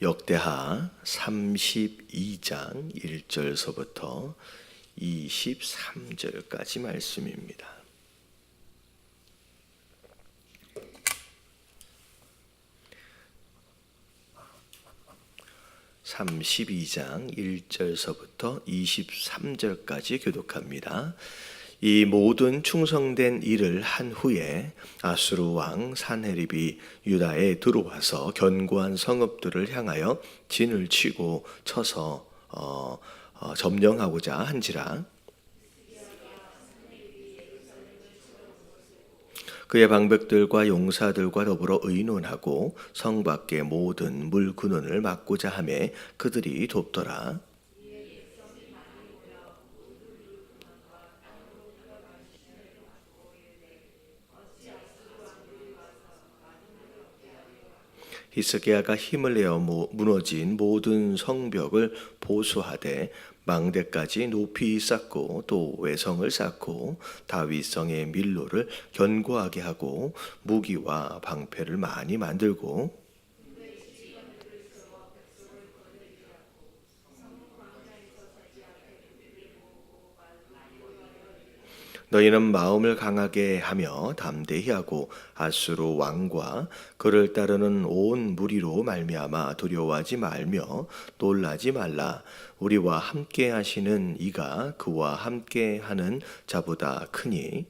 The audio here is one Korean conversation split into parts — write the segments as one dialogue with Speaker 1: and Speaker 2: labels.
Speaker 1: 역대하 32장 1절서부터 23절까지 말씀입니다. (32장) (1절서부터) (23절까지) 교독합니다. 이 모든 충성된 일을 한 후에 아수르 왕 산헤립이 유다에 들어와서 견고한 성읍들을 향하여 진을 치고 쳐서 어, 어, 점령하고자 한지라 그의 방백들과 용사들과 더불어 의논하고 성 밖의 모든 물 근원을 막고자 하매 그들이 돕더라. 히스기야가 힘을 내어 무너진 모든 성벽을 보수하되 망대까지 높이 쌓고 또 외성을 쌓고 다윗성의 밀로를 견고하게 하고 무기와 방패를 많이 만들고 너희는 마음을 강하게 하며 담대히 하고 아수르 왕과 그를 따르는 온 무리로 말미암아 두려워하지 말며 놀라지 말라. 우리와 함께 하시는 이가 그와 함께 하는 자보다 크니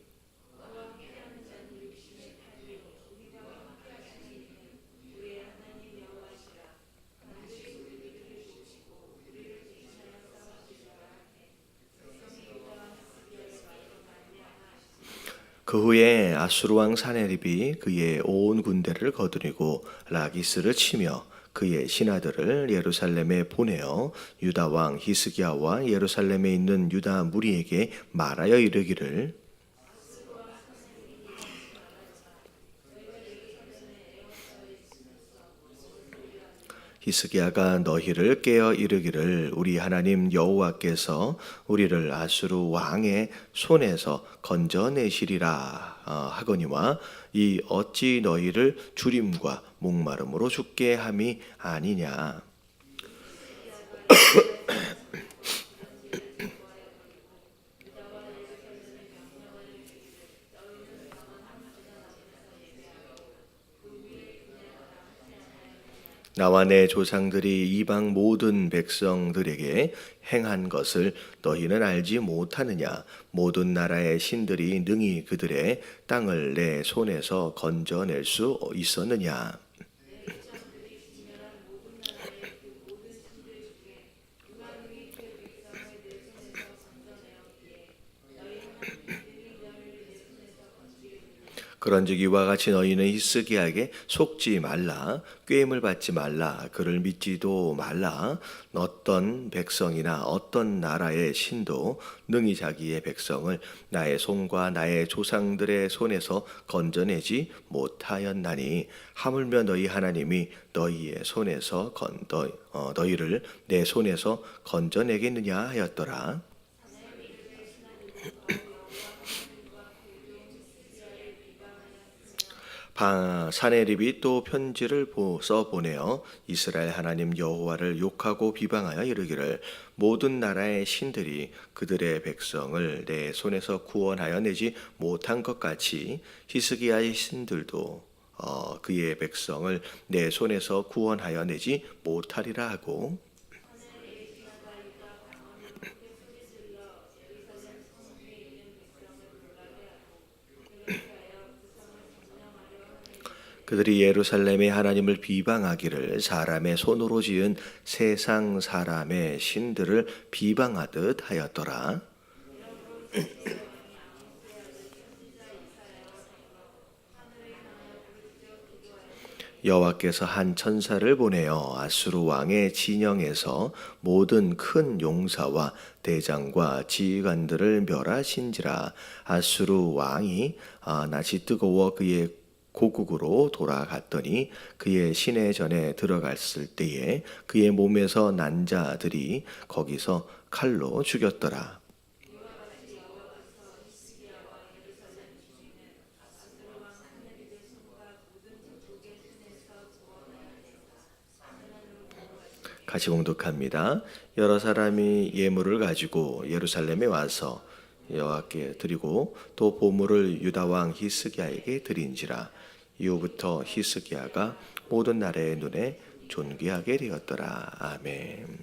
Speaker 1: 그 후에 아수르 왕 사네립이 그의 온 군대를 거두리고 라기스를 치며 그의 신하들을 예루살렘에 보내어 유다 왕 히스기야와 예루살렘에 있는 유다 무리에게 말하여 이르기를 히스기야가 너희를 깨어 이르기를 우리 하나님 여호와께서 우리를 아수르 왕의 손에서 건져내시리라 어, 하거니와 이 어찌 너희를 주림과 목마름으로 죽게 함이 아니냐 나와 내 조상들이 이방 모든 백성들에게 행한 것을 너희는 알지 못하느냐? 모든 나라의 신들이 능히 그들의 땅을 내 손에서 건져낼 수 있었느냐 그런즉 이와 같이 너희는 히스기야에게 속지 말라 꾀임을 받지 말라 그를 믿지도 말라. 어떤 백성이나 어떤 나라의 신도 능히 자기의 백성을 나의 손과 나의 조상들의 손에서 건져내지 못하였나니 하물며 너희 하나님이 너희의 손에서 건 너, 어, 너희를 내 손에서 건져내겠느냐 하였더라 사네립이 또 편지를 써 보내어 이스라엘 하나님 여호와를 욕하고 비방하여 이르기를 모든 나라의 신들이 그들의 백성을 내 손에서 구원하여 내지 못한 것 같이 히스기야의 신들도 어, 그의 백성을 내 손에서 구원하여 내지 못하리라 하고 그들이 예루살렘의 하나님을 비방하기를 사람의 손으로 지은 세상 사람의 신들을 비방하듯 하였더라. 여호와께서 한 천사를 보내어 아수르 왕의 진영에서 모든 큰 용사와 대장과 지휘관들을 멸하신지라 아수르 왕이 아, 낯이 뜨거워 그의 고국으로 돌아갔더니 그의 시내 전에 들어갔을 때에 그의 몸에서 난 자들이 거기서 칼로 죽였더라. 같이 공독합니다. 여러 사람이 예물을 가지고 예루살렘에 와서 여호와께 드리고 또 보물을 유다 왕 히스기야에게 드린지라 이후부터 히스기야가 모든 나라의 눈에 존귀하게 되었더라. 아멘.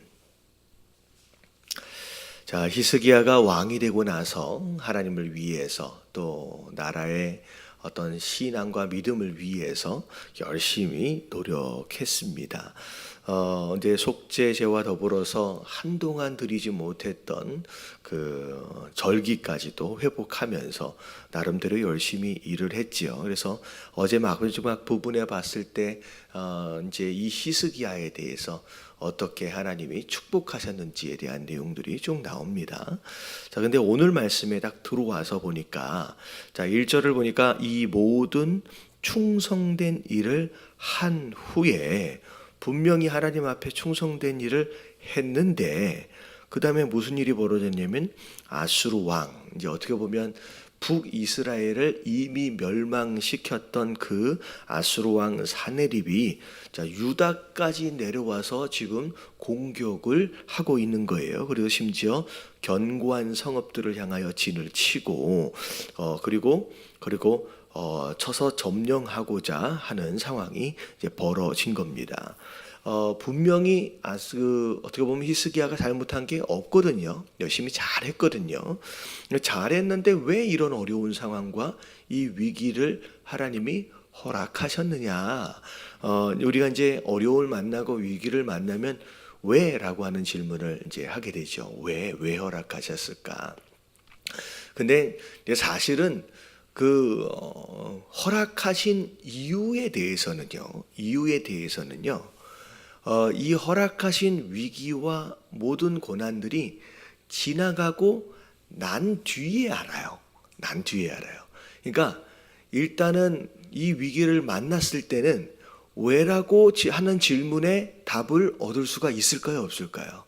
Speaker 1: 자, 히스기야가 왕이 되고 나서 하나님을 위해서 또 나라의 어떤 신앙과 믿음을 위해서 열심히 노력했습니다. 어, 이제 속죄제와 더불어서 한동안 드리지 못했던 그 절기까지도 회복하면서 나름대로 열심히 일을 했지요. 그래서 어제 마지막 부분에 봤을 때 어, 이제 이 히스기야에 대해서 어떻게 하나님이 축복하셨는지에 대한 내용들이 쭉 나옵니다. 자, 근데 오늘 말씀에 딱 들어와서 보니까 자, 1절을 보니까 이 모든 충성된 일을 한 후에 분명히 하나님 앞에 충성된 일을 했는데 그 다음에 무슨 일이 벌어졌냐면 아수르 왕 이제 어떻게 보면 북이스라엘을 이미 멸망시켰던 그 아수르 왕 사네립이 자 유다까지 내려와서 지금 공격을 하고 있는 거예요. 그리고 심지어 견고한 성읍들을 향하여 진을 치고 어 그리고 그리고 어 쳐서 점령하고자 하는 상황이 이제 벌어진 겁니다. 어, 분명히 아스 어떻게 보면 히스기야가 잘못한 게 없거든요. 열심히 잘했거든요. 잘했는데 왜 이런 어려운 상황과 이 위기를 하나님이 허락하셨느냐? 어, 우리가 이제 어려움을 만나고 위기를 만나면 왜라고 하는 질문을 이제 하게 되죠. 왜, 왜 허락하셨을까? 근데 사실은 그 어, 허락하신 이유에 대해서는요. 이유에 대해서는요. 어, 이 허락하신 위기와 모든 고난들이 지나가고 난 뒤에 알아요. 난 뒤에 알아요. 그러니까 일단은 이 위기를 만났을 때는 왜라고 하는 질문에 답을 얻을 수가 있을까요? 없을까요?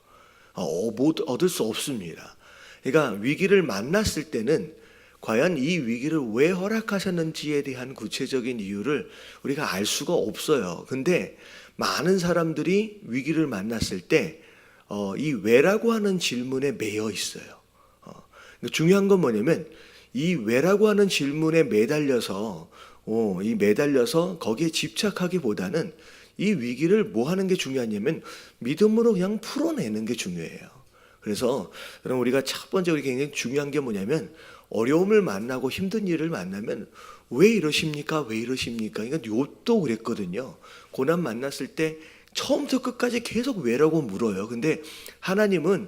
Speaker 1: 어, 못 얻을 수 없습니다. 그러니까 위기를 만났을 때는 과연 이 위기를 왜 허락하셨는지에 대한 구체적인 이유를 우리가 알 수가 없어요. 근데 많은 사람들이 위기를 만났을 때, 어, 이 왜라고 하는 질문에 매여 있어요. 어, 중요한 건 뭐냐면, 이 왜라고 하는 질문에 매달려서, 어, 이 매달려서 거기에 집착하기보다는 이 위기를 뭐 하는 게 중요하냐면, 믿음으로 그냥 풀어내는 게 중요해요. 그래서, 우리가 첫 번째 우리 굉장히 중요한 게 뭐냐면, 어려움을 만나고 힘든 일을 만나면 왜 이러십니까? 왜 이러십니까? 그러니까 욥도 그랬거든요. 고난 만났을 때 처음부터 끝까지 계속 왜라고 물어요. 근데 하나님은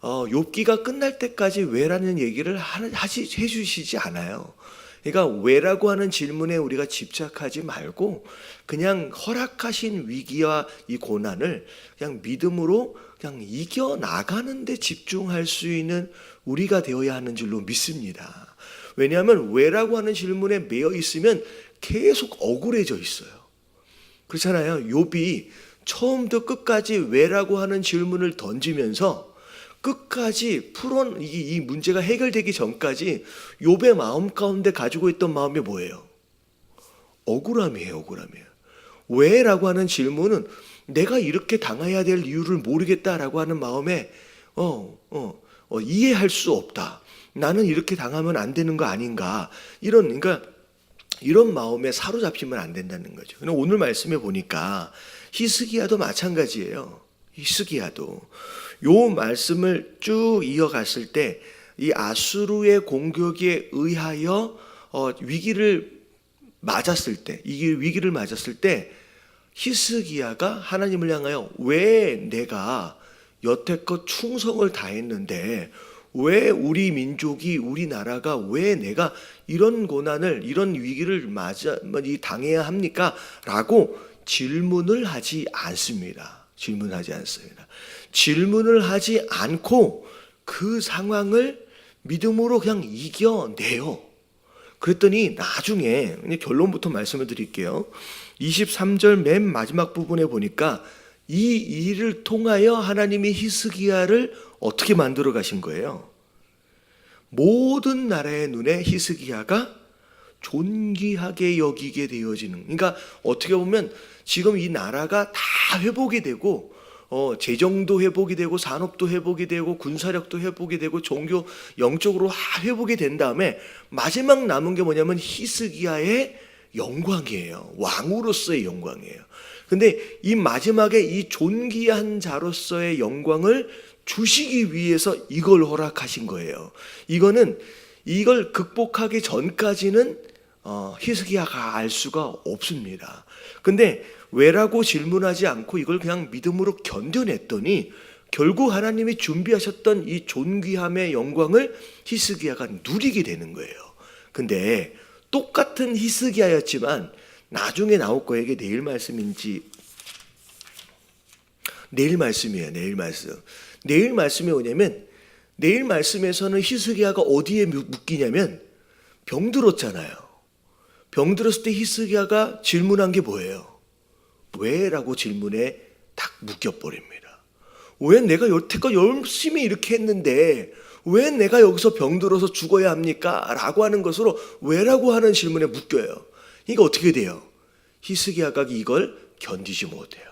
Speaker 1: 어, 욥기가 끝날 때까지 왜라는 얘기를 하시 해주시지 않아요. 그러니까 왜라고 하는 질문에 우리가 집착하지 말고 그냥 허락하신 위기와 이 고난을 그냥 믿음으로 그냥 이겨 나가는데 집중할 수 있는 우리가 되어야 하는 줄로 믿습니다. 왜냐하면 왜라고 하는 질문에 매여 있으면 계속 억울해져 있어요. 그렇잖아요. 욥이 처음부터 끝까지 왜라고 하는 질문을 던지면서 끝까지 풀어 이, 이 문제가 해결되기 전까지 욥의 마음 가운데 가지고 있던 마음이 뭐예요? 억울함이에요, 억울함이에요. 왜라고 하는 질문은 내가 이렇게 당해야 될 이유를 모르겠다라고 하는 마음에 어, 어, 어, 이해할 수 없다. 나는 이렇게 당하면 안 되는 거 아닌가. 이런 그러니까 이런 마음에 사로잡히면 안 된다는 거죠. 오늘 말씀에 보니까 히스기야도 마찬가지예요. 히스기야도 요 말씀을 쭉 이어갔을 때 이 아수르의 공격에 의하여 어, 위기를 맞았을 때, 이 위기를 맞았을 때 히스기야가 하나님을 향하여 왜 내가 여태껏 충성을 다했는데 왜 우리 민족이 우리나라가 왜 내가 이런 고난을 이런 위기를 맞아 당해야 합니까? 라고 질문을 하지 않습니다. 질문하지 않습니다. 질문을 하지 않고 그 상황을 믿음으로 그냥 이겨내요. 그랬더니 나중에 결론부터 말씀을 드릴게요. 23절 맨 마지막 부분에 보니까 이 일을 통하여 하나님이 히스기야를 어떻게 만들어 가신 거예요? 모든 나라의 눈에 히스기야가 존귀하게 여기게 되어지는. 그러니까 어떻게 보면 지금 이 나라가 다 회복이 되고 어, 재정도 회복이 되고 산업도 회복이 되고 군사력도 회복이 되고 종교 영적으로 다 회복이 된 다음에 마지막 남은 게 뭐냐면 히스기야의 영광이에요. 왕으로서의 영광이에요. 근데 이 마지막에 이 존귀한 자로서의 영광을 주시기 위해서 이걸 허락하신 거예요. 이거는 이걸 극복하기 전까지는 어, 히스기야가 알 수가 없습니다. 근데 왜라고 질문하지 않고 이걸 그냥 믿음으로 견뎌냈더니 결국 하나님이 준비하셨던 이 존귀함의 영광을 히스기야가 누리게 되는 거예요. 근데 똑같은 히스기야였지만 나중에 나올. 이게 내일 말씀인지 내일 말씀이에요. 내일 말씀. 내일 말씀이 뭐냐면 내일 말씀에서는 히스기야가 어디에 묶이냐면 병들었잖아요. 병들었을 때 히스기야가 질문한 게 뭐예요? 왜라고 질문에 딱 묶여 버립니다. 왜 내가 여태껏 열심히 이렇게 했는데 왜 내가 여기서 병들어서 죽어야 합니까? 라고 하는 것으로 왜라고 하는 질문에 묶여요. 이게 어떻게 돼요? 히스기야가 이걸 견디지 못해요.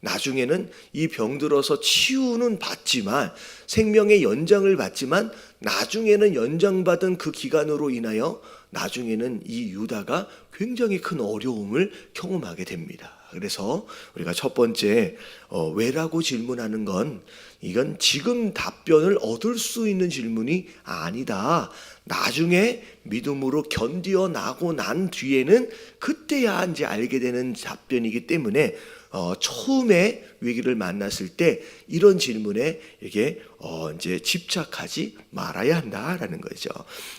Speaker 1: 나중에는 이 병들어서 치유는 받지만 생명의 연장을 받지만 나중에는 연장받은 그 기간으로 인하여 나중에는 이 유다가 굉장히 큰 어려움을 경험하게 됩니다. 그래서 우리가 첫 번째 어, 왜라고 질문하는 건 이건 지금 답변을 얻을 수 있는 질문이 아니다. 나중에 믿음으로 견디어 나고 난 뒤에는 그때야 이제 알게 되는 답변이기 때문에 어, 처음에 위기를 만났을 때 이런 질문에 이게 어, 이제 집착하지 말아야 한다라는 거죠.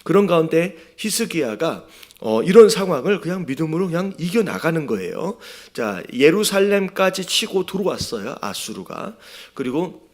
Speaker 1: 그런 가운데 히스기야가 어, 이런 상황을 그냥 믿음으로 그냥 이겨 나가는 거예요. 자 예루살렘까지 치고 들어왔어요 아수르가 그리고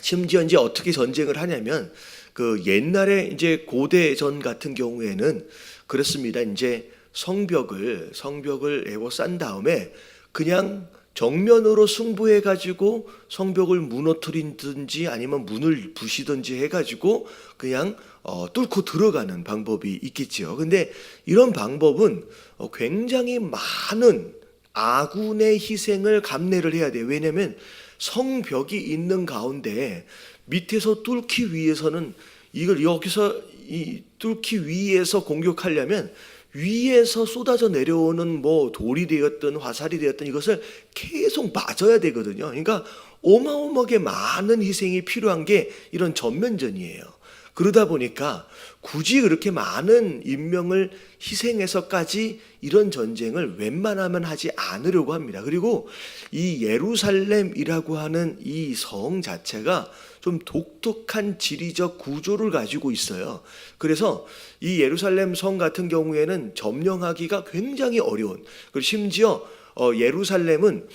Speaker 1: 심지어 이제 어떻게 전쟁을 하냐면 그 옛날에 이제 고대전 같은 경우에는 그렇습니다. 이제 성벽을 성벽을 에워싼 다음에 그냥 정면으로 승부해 가지고 성벽을 무너뜨리든지 아니면 문을 부시든지 해 가지고 그냥 어, 뚫고 들어가는 방법이 있겠지요. 근데 이런 방법은 어, 굉장히 많은 아군의 희생을 감내를 해야 돼요. 왜냐하면 성벽이 있는 가운데 밑에서 뚫기 위해서는 이걸 여기서 이 뚫기 위해서 공격하려면 위에서 쏟아져 내려오는 뭐 돌이 되었든 화살이 되었든 이것을 계속 맞아야 되거든요. 그러니까 어마어마하게 많은 희생이 필요한 게 이런 전면전이에요. 그러다 보니까 굳이 그렇게 많은 인명을 희생해서까지 이런 전쟁을 웬만하면 하지 않으려고 합니다. 그리고 이 예루살렘이라고 하는 이 성 자체가 좀 독특한 지리적 구조를 가지고 있어요. 그래서 이 예루살렘 성 같은 경우에는 점령하기가 굉장히 어려운. 그리고 심지어 어, 예루살렘은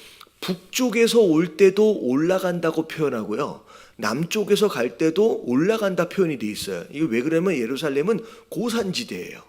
Speaker 1: 북쪽에서 올 때도 올라간다고 표현하고요. 남쪽에서 갈 때도 올라간다 표현이 돼 있어요. 이게 왜 그러면 예루살렘은 고산지대예요.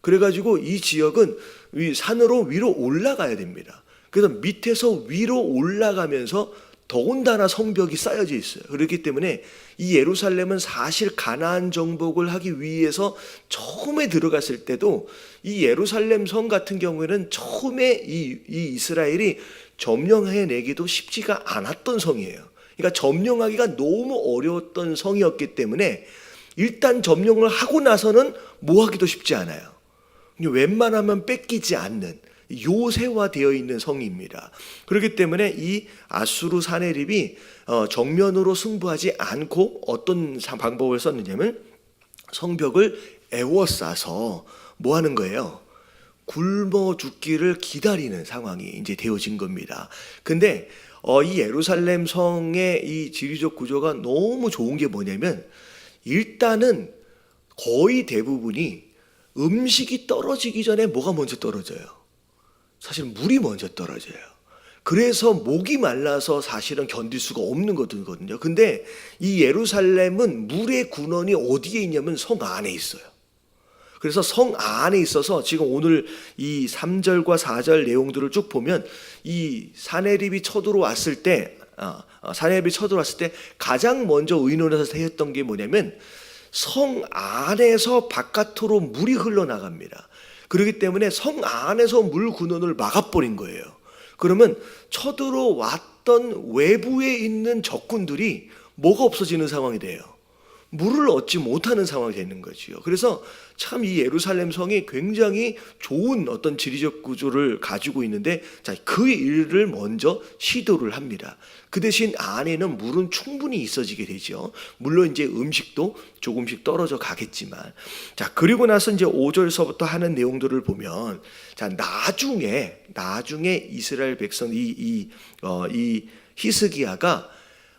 Speaker 1: 그래가지고 이 지역은 위 산으로 위로 올라가야 됩니다. 그래서 밑에서 위로 올라가면서 더군다나 성벽이 쌓여져 있어요. 그렇기 때문에 이 예루살렘은 사실 가나안 정복을 하기 위해서 처음에 들어갔을 때도 이 예루살렘 성 같은 경우에는 처음에 이, 이 이스라엘이 점령해 내기도 쉽지가 않았던 성이에요. 그러니까 점령하기가 너무 어려웠던 성이었기 때문에 일단 점령을 하고 나서는 뭐 하기도 쉽지 않아요. 웬만하면 뺏기지 않는 요새화되어 있는 성입니다. 그렇기 때문에 이 아수르 사네립이 어, 정면으로 승부하지 않고 어떤 방법을 썼느냐면 성벽을 에워싸서 뭐 하는 거예요? 굶어 죽기를 기다리는 상황이 이제 되어진 겁니다. 근데 어, 이 예루살렘 성의 이 지리적 구조가 너무 좋은 게 뭐냐면 일단은 거의 대부분이 음식이 떨어지기 전에 뭐가 먼저 떨어져요? 사실 물이 먼저 떨어져요. 그래서 목이 말라서 사실은 견딜 수가 없는 거거든요. 근데 이 예루살렘은 물의 군원이 어디에 있냐면 성 안에 있어요. 그래서 성 안에 있어서 지금 오늘 이 3절과 4절 내용들을 쭉 보면 이 사내립이 쳐들어왔을 때 아, 사내립이 쳐들어왔을 때 가장 먼저 의논해서 했던 게 뭐냐면 성 안에서 바깥으로 물이 흘러나갑니다. 그렇기 때문에 성 안에서 물 군원을 막아버린 거예요. 그러면 쳐들어왔던 외부에 있는 적군들이 뭐가 없어지는 상황이 돼요. 물을 얻지 못하는 상황이 되는 거지요. 그래서 참 이 예루살렘 성이 굉장히 좋은 어떤 지리적 구조를 가지고 있는데 자, 그 일을 먼저 시도를 합니다. 그 대신 안에는 물은 충분히 있어지게 되죠. 물론 이제 음식도 조금씩 떨어져 가겠지만 자, 그리고 나서 이제 5절서부터 하는 내용들을 보면 자, 나중에 나중에 이스라엘 백성 이이 어, 이 히스기야가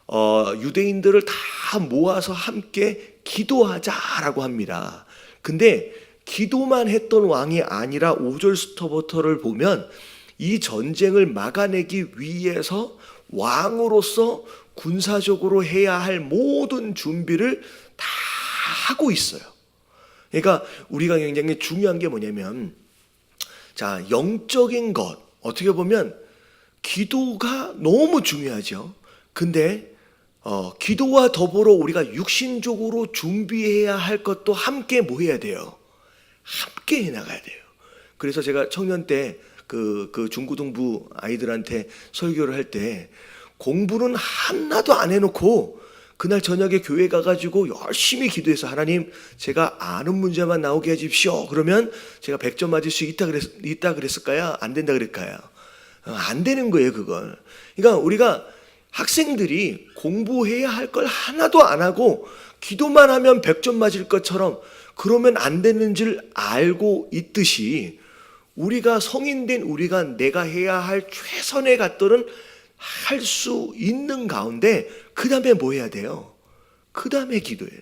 Speaker 1: 어, 유대인들을 다 모아서 함께 기도하자라고 합니다. 근데 기도만 했던 왕이 아니라 5절부터를 보면 이 전쟁을 막아내기 위해서 왕으로서 군사적으로 해야 할 모든 준비를 다 하고 있어요. 그러니까 우리가 굉장히 중요한 게 뭐냐면 자, 영적인 것 어떻게 보면 기도가 너무 중요하죠. 근데 어, 기도와 더불어 우리가 육신적으로 준비해야 할 것도 함께 뭐 해야 돼요? 함께 해 나가야 돼요. 그래서 제가 청년 때 그, 그 중고등부 아이들한테 설교를 할 때 공부는 하나도 안 해놓고 그날 저녁에 교회 가가지고 열심히 기도해서 하나님 제가 아는 문제만 나오게 해주십시오. 그러면 제가 100점 맞을 수 있다, 그랬, 있다 그랬을까요? 안 된다 그랬까요? 어, 안 되는 거예요, 그건. 그러니까 우리가 학생들이 공부해야 할 걸 하나도 안 하고 기도만 하면 100점 맞을 것처럼 그러면 안 되는 줄 알고 있듯이 우리가 성인된 우리가 내가 해야 할 최선의 것들은 할 수 있는 가운데 그 다음에 뭐 해야 돼요? 그 다음에 기도해요.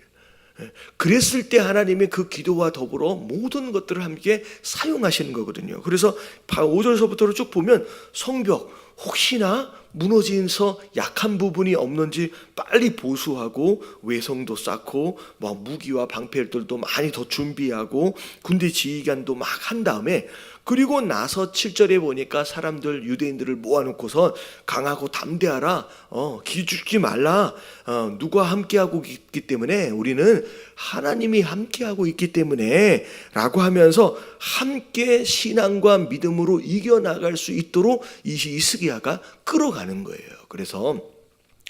Speaker 1: 예. 그랬을 때 하나님이 그 기도와 더불어 모든 것들을 함께 사용하시는 거거든요. 그래서 5절서부터를 쭉 보면 성벽 혹시나 무너진서 약한 부분이 없는지 빨리 보수하고 외성도 쌓고 뭐 무기와 방패들도 많이 더 준비하고 군대 지휘관도 막 한 다음에 그리고 나서 7절에 보니까 사람들 유대인들을 모아놓고서 강하고 담대하라 어 기죽지 말라 어 누가 함께하고 있기 때문에 우리는 하나님이 함께하고 있기 때문에 라고 하면서 함께 신앙과 믿음으로 이겨나갈 수 있도록 이 이스기야가 끌어가는 거예요. 그래서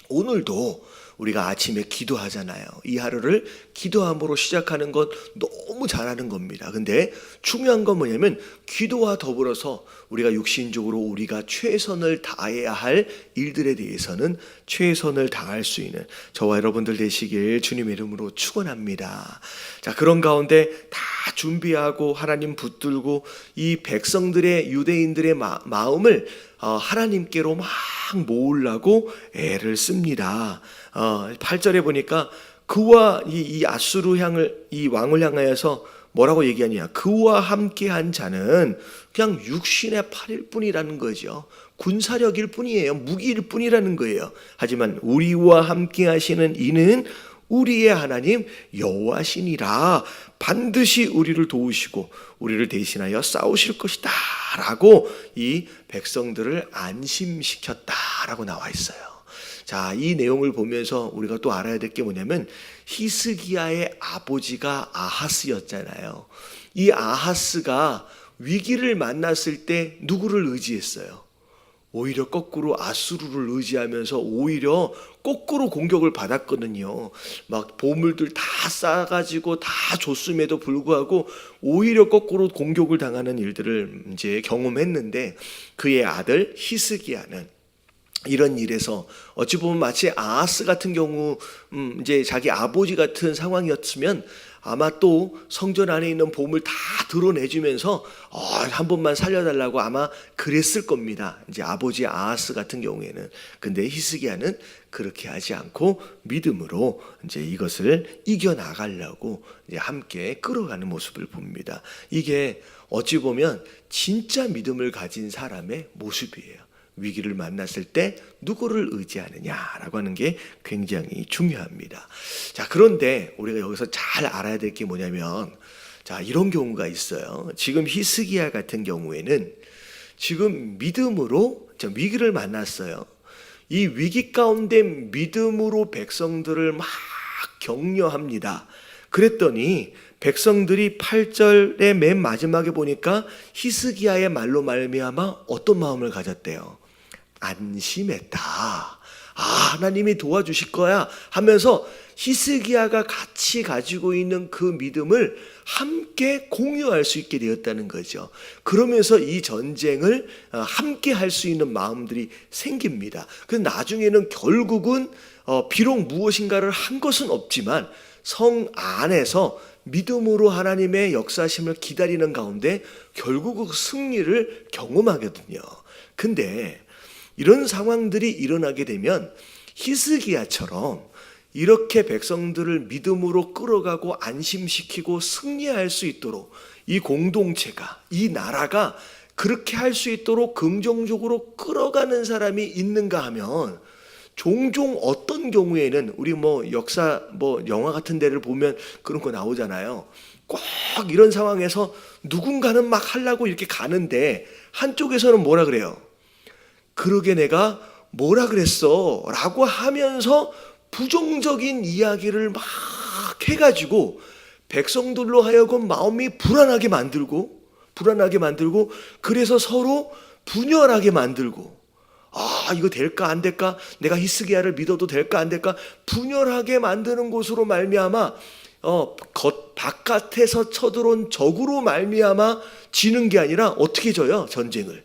Speaker 1: 오늘도 우리가 아침에 기도하잖아요. 이 하루를 기도함으로 시작하는 것 너무 잘하는 겁니다. 근데 중요한 건 뭐냐면 기도와 더불어서 우리가 육신적으로 우리가 최선을 다해야 할 일들에 대해서는 최선을 다할 수 있는 저와 여러분들 되시길 주님의 이름으로 축원합니다. 자, 그런 가운데 다 준비하고 하나님 붙들고 이 백성들의 유대인들의 마, 마음을 어, 하나님께로 막 모으려고 애를 씁니다. 어, 8절에 보니까 그와 이, 이 아수르 향을 이 왕을 향하여서 뭐라고 얘기하냐? 그와 함께한 자는 그냥 육신의 팔일 뿐이라는 거죠. 군사력일 뿐이에요. 무기일 뿐이라는 거예요. 하지만 우리와 함께 하시는 이는 우리의 하나님 여호와시니라 반드시 우리를 도우시고 우리를 대신하여 싸우실 것이다 라고 이 백성들을 안심시켰다라고 나와 있어요. 자, 이 내용을 보면서 우리가 또 알아야 될 게 뭐냐면 히스기야의 아버지가 아하스였잖아요. 이 아하스가 위기를 만났을 때 누구를 의지했어요? 오히려 거꾸로 아수르를 의지하면서 오히려 거꾸로 공격을 받았거든요. 막 보물들 다 쌓아가지고 다 줬음에도 불구하고 오히려 거꾸로 공격을 당하는 일들을 이제 경험했는데 그의 아들 히스기야는 이런 일에서 어찌 보면 마치 아하스 같은 경우 음 이제 자기 아버지 같은 상황이었으면 아마 또 성전 안에 있는 보물 다 드러내주면서 어, 한 번만 살려달라고 아마 그랬을 겁니다. 이제 아버지 아하스 같은 경우에는 근데 히스기야는 그렇게 하지 않고 믿음으로 이제 이것을 이겨 나가려고 이제 함께 끌어가는 모습을 봅니다. 이게 어찌 보면 진짜 믿음을 가진 사람의 모습이에요. 위기를 만났을 때 누구를 의지하느냐라고 하는 게 굉장히 중요합니다. 자, 그런데 우리가 여기서 잘 알아야 될 게 뭐냐면 자, 이런 경우가 있어요. 지금 히스기야 같은 경우에는 지금 믿음으로 저 위기를 만났어요. 이 위기 가운데 믿음으로 백성들을 막 격려합니다. 그랬더니 백성들이 8절의 맨 마지막에 보니까 히스기야의 말로 말미암아 어떤 마음을 가졌대요? 안심했다. 아, 하나님이 도와주실 거야 하면서 히스기야가 같이 가지고 있는 그 믿음을 함께 공유할 수 있게 되었다는 거죠. 그러면서 이 전쟁을 어, 함께 할 수 있는 마음들이 생깁니다. 그 나중에는 결국은 어, 비록 무엇인가를 한 것은 없지만 성 안에서 믿음으로 하나님의 역사심을 기다리는 가운데 결국 그 승리를 경험하거든요. 근데 이런 상황들이 일어나게 되면 히스기야처럼 이렇게 백성들을 믿음으로 끌어가고 안심시키고 승리할 수 있도록 이 공동체가 이 나라가 그렇게 할 수 있도록 긍정적으로 끌어가는 사람이 있는가 하면 종종 어떤 경우에는 우리 뭐 역사 뭐 영화 같은 데를 보면 그런 거 나오잖아요. 꼭 이런 상황에서 누군가는 막 하려고 이렇게 가는데 한쪽에서는 뭐라 그래요? 그러게 내가 뭐라 그랬어? 라고 하면서 부정적인 이야기를 막 해가지고 백성들로 하여금 마음이 불안하게 만들고 불안하게 만들고 그래서 서로 분열하게 만들고 아 이거 될까 안 될까? 내가 히스기야를 믿어도 될까 안 될까? 분열하게 만드는 곳으로 말미암아 어 겉 바깥에서 쳐들어온 적으로 말미암아 지는 게 아니라 어떻게 져요 전쟁을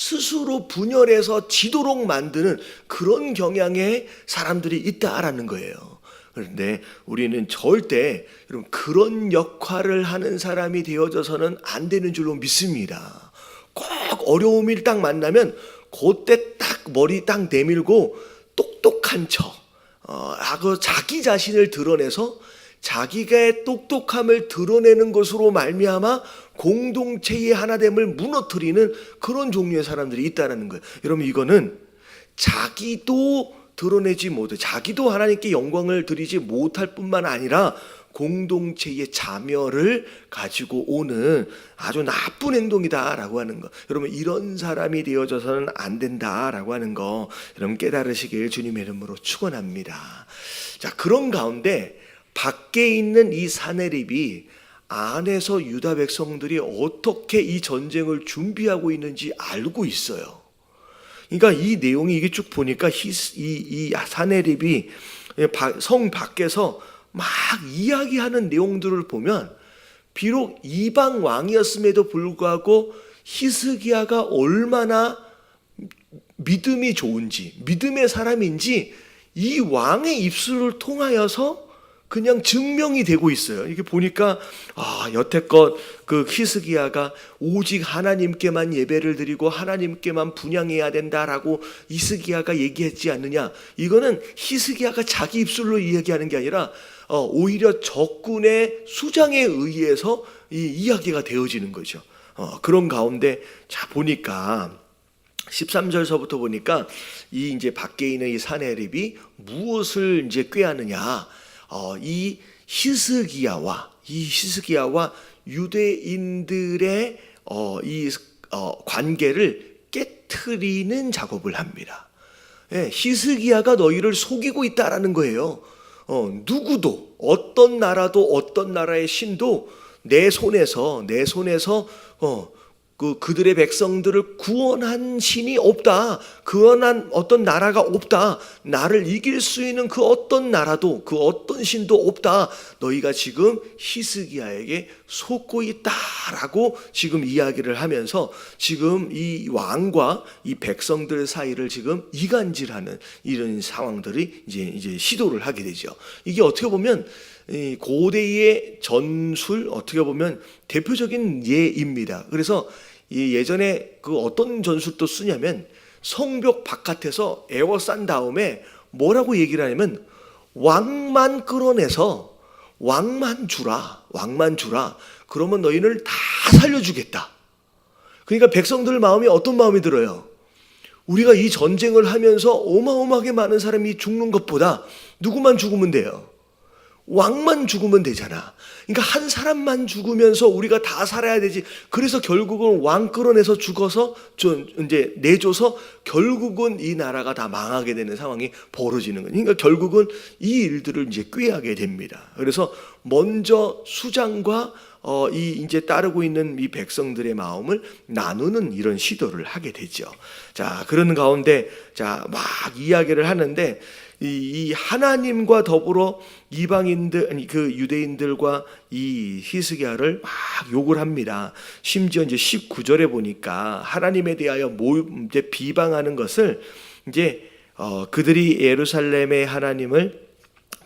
Speaker 1: 스스로 분열해서 지도록 만드는 그런 경향의 사람들이 있다라는 거예요. 그런데 우리는 절대 그런 역할을 하는 사람이 되어져서는 안 되는 줄로 믿습니다. 꼭 어려움이 딱 만나면 그때 딱 머리 딱 내밀고 똑똑한 척, 어, 자기 자신을 드러내서 자기가 똑똑함을 드러내는 것으로 말미암아 공동체의 하나됨을 무너뜨리는 그런 종류의 사람들이 있다는 거예요. 여러분 이거는 자기도 드러내지 못해 자기도 하나님께 영광을 드리지 못할 뿐만 아니라 공동체의 자멸을 가지고 오는 아주 나쁜 행동이다라고 하는 거. 여러분 이런 사람이 되어져서는 안 된다라고 하는 거 여러분 깨달으시길 주님의 이름으로 축원합니다. 자 그런 가운데 밖에 있는 이 사내립이 안에서 유다 백성들이 어떻게 이 전쟁을 준비하고 있는지 알고 있어요. 그러니까 이 내용이 이게 쭉 보니까 이, 이 사내립이 성 밖에서 막 이야기하는 내용들을 보면 비록 이방 왕이었음에도 불구하고 히스기야가 얼마나 믿음이 좋은지 믿음의 사람인지 이 왕의 입술을 통하여서 그냥 증명이 되고 있어요. 이게 보니까 아 여태껏 그 히스기야가 오직 하나님께만 예배를 드리고 하나님께만 분양해야 된다라고 이스기야가 얘기했지 않느냐? 이거는 히스기야가 자기 입술로 이야기하는 게 아니라 어, 오히려 적군의 수장에 의해서 이 이야기가 되어지는 거죠. 어, 그런 가운데 자 보니까 13절서부터 보니까 이 이제 밖에 있는 이 사내립이 무엇을 이제 꾀하느냐? 어, 이 히스기야와 이 히스기야와 유대인들의 어, 이 어, 관계를 깨트리는 작업을 합니다. 예, 히스기야가 너희를 속이고 있다라는 거예요. 어, 누구도 어떤 나라도 어떤 나라의 신도 내 손에서 내 손에서 어, 그 그들의 백성들을 구원한 신이 없다. 구원한 어떤 나라가 없다. 나를 이길 수 있는 그 어떤 나라도 그 어떤 신도 없다. 너희가 지금 히스기야에게 속고 있다라고 지금 이야기를 하면서 지금 이 왕과 이 백성들 사이를 지금 이간질하는 이런 상황들이 이제 이제 시도를 하게 되죠. 이게 어떻게 보면 이 고대의 전술 어떻게 보면 대표적인 예입니다. 그래서 이 예전에 그 어떤 전술도 쓰냐면 성벽 바깥에서 에워싼 다음에 뭐라고 얘기를 하냐면 왕만 끌어내서 왕만 주라 왕만 주라 그러면 너희를 다 살려주겠다. 그러니까 백성들 마음이 어떤 마음이 들어요? 우리가 이 전쟁을 하면서 어마어마하게 많은 사람이 죽는 것보다 누구만 죽으면 돼요? 왕만 죽으면 되잖아. 그러니까 한 사람만 죽으면서 우리가 다 살아야 되지. 그래서 결국은 왕 끌어내서 죽어서 좀 이제 내줘서 결국은 이 나라가 다 망하게 되는 상황이 벌어지는 거예요. 그러니까 결국은 이 일들을 이제 꾀하게 됩니다. 그래서 먼저 수장과 어, 이 이제 따르고 있는 이 백성들의 마음을 나누는 이런 시도를 하게 되죠. 자, 그런 가운데 자, 막 이야기를 하는데 이, 이 하나님과 더불어 이방인들 아니 그 유대인들과 이 히스기야를 막 욕을 합니다. 심지어 이제 19절에 보니까 하나님에 대하여 모 이제 비방하는 것을 이제 어, 그들이 예루살렘의 하나님을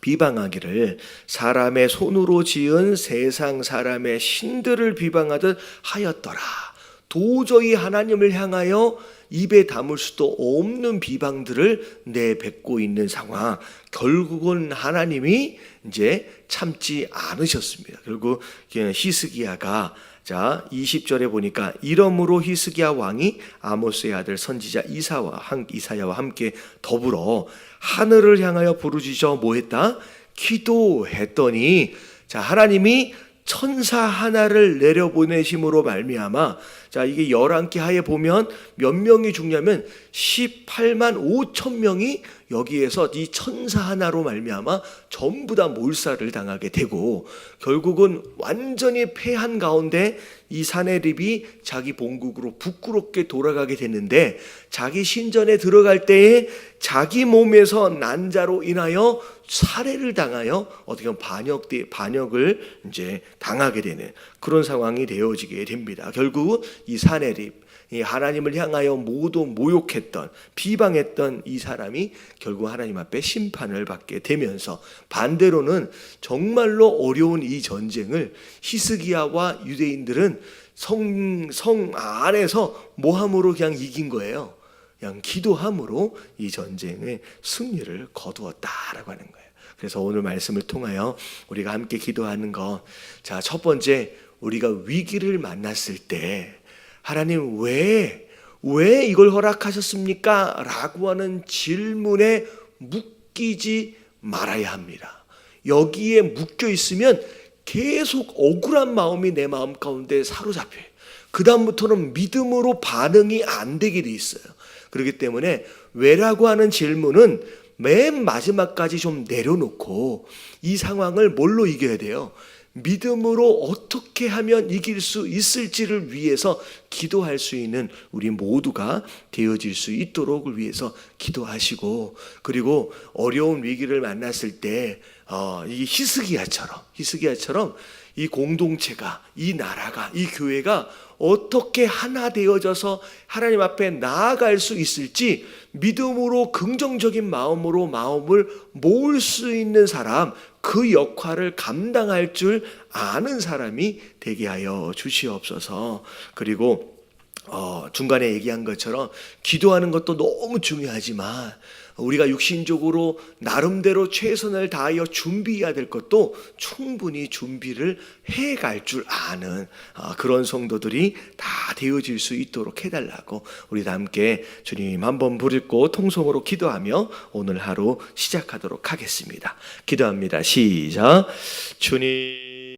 Speaker 1: 비방하기를 사람의 손으로 지은 세상 사람의 신들을 비방하듯 하였더라. 도저히 하나님을 향하여 입에 담을 수도 없는 비방들을 내뱉고 있는 상황. 결국은 하나님이 이제 참지 않으셨습니다. 결국 히스기야가 자 20절에 보니까 이러므로 히스기야 왕이 아모스의 아들 선지자 이사와 한 이사야와 함께 더불어 하늘을 향하여 부르짖어 뭐 했다 기도했더니 자 하나님이 천사 하나를 내려 보내심으로 말미암아 자 이게 열한기 하에 보면 몇 명이 죽냐면 18만 5천 명이 여기에서 이 천사 하나로 말미암아 전부 다 몰살을 당하게 되고 결국은 완전히 패한 가운데 이 사내립이 자기 본국으로 부끄럽게 돌아가게 됐는데 자기 신전에 들어갈 때에 자기 몸에서 난자로 인하여 살해를 당하여 어떻게 보면 반역 반역을 이제 당하게 되는 그런 상황이 되어지게 됩니다. 결국 이 사내립 이 하나님을 향하여 모두 모욕했던 비방했던 이 사람이 결국 하나님 앞에 심판을 받게 되면서 반대로는 정말로 어려운 이 전쟁을 히스기야와 유대인들은 성, 성 안에서 모함으로 그냥 이긴 거예요. 그냥 기도함으로 이 전쟁의 승리를 거두었다라고 하는 거예요. 그래서 오늘 말씀을 통하여 우리가 함께 기도하는 것. 자, 첫 번째, 우리가 위기를 만났을 때 하나님 왜, 왜 이걸 허락하셨습니까? 라고 하는 질문에 묶이지 말아야 합니다. 여기에 묶여 있으면 계속 억울한 마음이 내 마음 가운데 사로잡혀요. 그다음부터는 믿음으로 반응이 안 되게 돼 있어요. 그렇기 때문에 왜라고 하는 질문은 맨 마지막까지 좀 내려놓고 이 상황을 뭘로 이겨야 돼요? 믿음으로 어떻게 하면 이길 수 있을지를 위해서 기도할 수 있는 우리 모두가 되어질 수 있도록을 위해서 기도하시고 그리고 어려운 위기를 만났을 때 어, 이 히스기야처럼 히스기야처럼 이 공동체가 이 나라가 이 교회가 어떻게 하나 되어져서 하나님 앞에 나아갈 수 있을지 믿음으로 긍정적인 마음으로 마음을 모을 수 있는 사람 그 역할을 감당할 줄 아는 사람이 되게 하여 주시옵소서. 그리고 어, 중간에 얘기한 것처럼 기도하는 것도 너무 중요하지만 우리가 육신적으로 나름대로 최선을 다하여 준비해야 될 것도 충분히 준비를 해갈 줄 아는 어, 그런 성도들이 다 되어질 수 있도록 해달라고 우리 다 함께 주님 한번 부르고 통성으로 기도하며 오늘 하루 시작하도록 하겠습니다. 기도합니다. 시작. 주님.